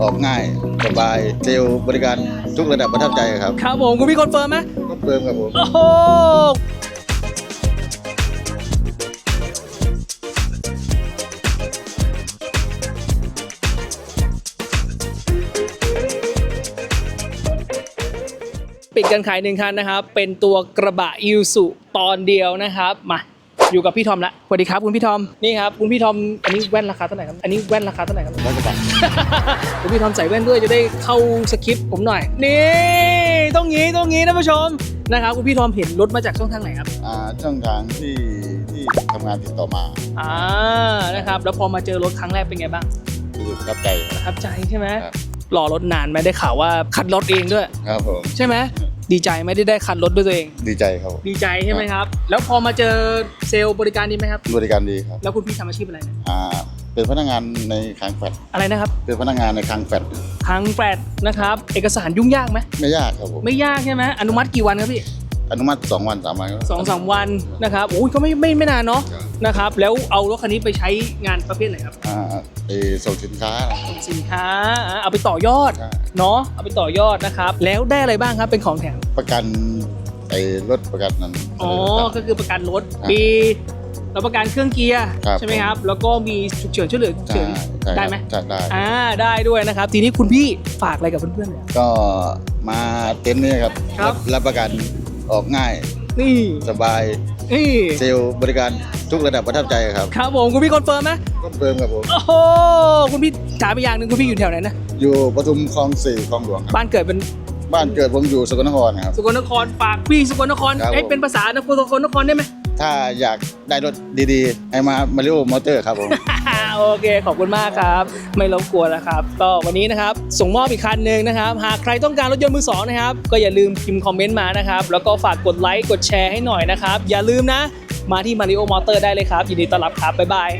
ออกง่ายสบายเซลล์บริการทุกระดับประทับใจครับครับผมคุณพี่คอนเฟิร์มไหมคอนเฟิร์มครับผม โอ้โหปิดการขายหนึ่งคันนะครับ เป็นตัวกระบะอิวสุตอนเดียวนะครับ มา อยู่กับพี่ทอมละสวัสดีครับคุณพี่ทอมนี่ครับคุณพี่ทอมอันนี้แว่นราคาเท่าไหร่ครับอันนี้แว่นราคาเท่าไหร่ครับร้อยกว่าบาทคุณพี่ทอมใส่แว่นด้วยจะได้เข้าสคริปต์ผมหน่อยนี่ต้องงี้ต้องงี้นะผู้ชมนะครับคุณพี่ทอมเห็นรถมาจากช่องทางไหนครับอ่าช่องทางที่ที่ทำงานติดต่อมาอ่านะครับแล้วพอมาเจอรถครั้งแรกเป็นไงบ้างคือประทับใจประทับใจใช่ไหมครับรอรถนานไหมได้ข่าวว่าคัดรถเองด้วย ครับผมใช่ไหม ดีใจไหมได้ได้คัดรถด้วยตัวเอง ดีใจครับผมดีใจใช่ไหมครับ แล้วพอมาเจอเซลล์บริการดีไหมครับ บริการดีครับแล้วคุณพี่ทำอาชีพอะไรเนี่ยอ่าเป็นพนักงานในคลังแฟดอะไรนะครับเป็นพนักงานในคลังแฟดทางแปดนะครับ เอกสารยุ่งยากไหมไม่ยากครับผมไม่ยากใช่ไหมอนุมัติกี่วันครับพี่ อนุมัติสองวันสามวันครับสองสามวันนะครับโอ้ยก็ไม่ไม่ไม่นานเนาะครับนะครับ แล้วเอารถคันนี้ไปใช้งานประเภทไหนครับอ่าเออส่งสินค้าสินค้าอะเอาไปต่อยอดใช่เนาะเอาไปต่อยอดนะครับ แล้วได้อะไรบ้างครับเป็นของแถมประกันไอ้รถประกันนั้นอ๋อก็คือประกันรถครับปีแล้วประกันเครื่องเกียร์ครับใช่ไหมครับ แล้วก็มีฉุกเฉินช่วยเหลือฉุกใช่เฉินใช่ได้ไหมใช่ได้อ่าได้ด้วยนะครับ ทีนี้คุณพี่ฝากอะไรกับเพื่อนๆหน่อยก็มาเต็นท์นี่ครับครับรับประกัน ออกง่ายนี่สบายนี่เซลล์บริการทุกระดับประทับใจครับ ครับผมคุณพี่คอนเฟิร์มไหมคอนเฟิร์มครับผม โอ้โหคุณพี่ถามไปอย่างหนึ่งคุณพี่อยู่แถวไหนนะ อยู่ปทุมคลองสี่คลองหลวงครับ บ้านเกิดเป็นบ้านเกิดผมอยู่สกลนครครับ สกลนครฝากพี่สกลนครครับให้เป็นภาษานครสกลนครได้ไหม ถ้าอยากได้รถดีๆ ให้มามาริโอมอเตอร์ครับผม โอเค ขอบคุณมากครับ ไม่รบกวนแล้วครับ ก็วันนี้นะครับ ส่งมอบอีกคันหนึ่งนะครับ หากใครต้องการรถยนต์มือสองนะครับ ก็อย่าลืมพิมพ์คอมเมนต์มานะครับ แล้วก็ฝากกดไลค์ กดแชร์ให้หน่อยนะครับ อย่าลืมนะ มาที่ Mario Motor ได้เลยครับ ยินดีต้อนรับครับ บ๊ายบาย